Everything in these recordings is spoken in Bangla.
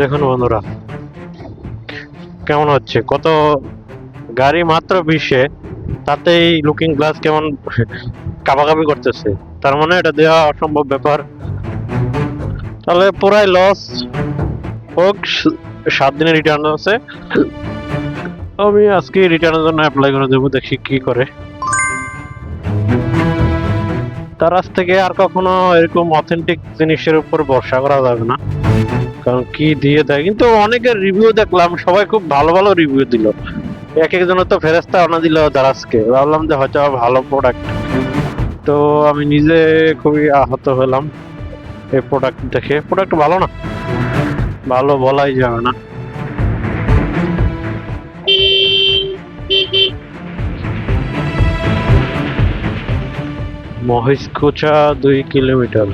দেখুন বন্ধুরা, কেমন হচ্ছে? কত গাড়ি মাত্র বিশে, তাতেই লুকিং গ্লাস কেমন কাবাকাবি করতেছে। তার মানে এটা দেওয়া অসম্ভব ব্যাপার। তাহলে পুরাই লস হোক, সাত দিনের রিটার্ন আছে। আমি আজকে রিটার্নের জন্য অ্যাপ্লাই করে দেবো, দেখি কি করে। তার আজ থেকে আর কখনো এরকম অথেন্টিক জিনিসের উপর ভরসা করা যাবে না। কারণ কি দিয়ে দেয়? কিন্তু অনেকের রিভিউ দেখলাম, সবাই খুব ভালো ভালো রিভিউ দিল। এক একজনের তো ফেরেস্তা আনা দিল দারাজকে। ভাবলাম যে হয়তো ভালো প্রোডাক্ট তো আমি নিজে খুবই আহত হলাম এই প্রোডাক্ট দেখে। প্রোডাক্ট ভালো না। ভালো বলাই যাবে না। মহিষকুচা দুই কিলোমিটার।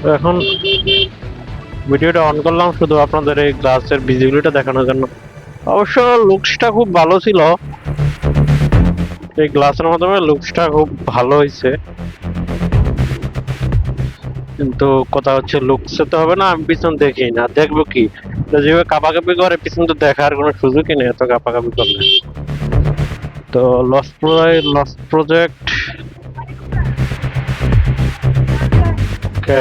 তো এখন ভিডিওটা অন করলাম, শুধু আপনাদের এই গ্লাসের ভিজিবিলিটি দেখানোর জন্য। অবশ্য লুকসটা খুব ভালো ছিল। এই গ্লাসের মাধ্যমে লুকসটা খুব ভালো হয়েছে। কিন্তু কথা হচ্ছে লুকসে তো হবে না, আমি পিছন দেখি না। দেখব কি? যেভাবে কাপাকাপি করে, পিছন তো দেখার কোনো সুযোগই নেই, এত কাপাকাপি করলে। তো লস লস প্রজেক্ট ওকে